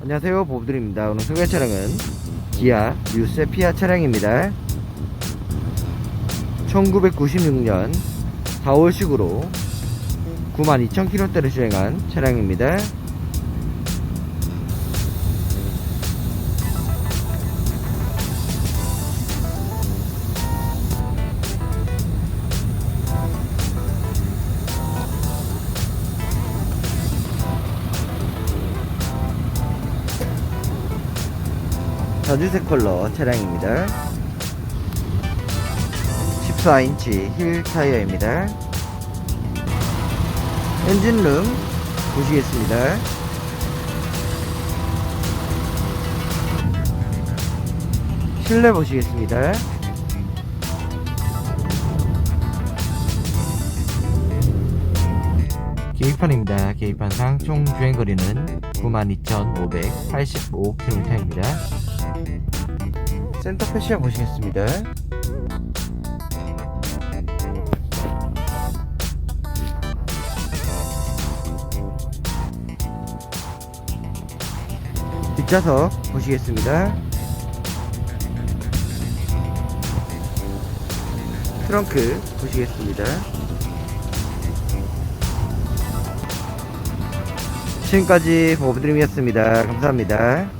안녕하세요 보부들입니다. 오늘 소개 차량은 기아 뉴세피아 차량입니다. 1996년 4월식으로 92,000km대를 주행한 차량입니다 자주색 컬러 차량입니다. 14인치 힐 타이어입니다. 엔진룸 보시겠습니다. 실내 보시겠습니다 계기판입니다. 계기판상 총 주행거리는 92,585km입니다. 센터 패시아 보시겠습니다. 뒷좌석 보시겠습니다. 트렁크 보시겠습니다. 지금까지 보부드림이었습니다. 감사합니다.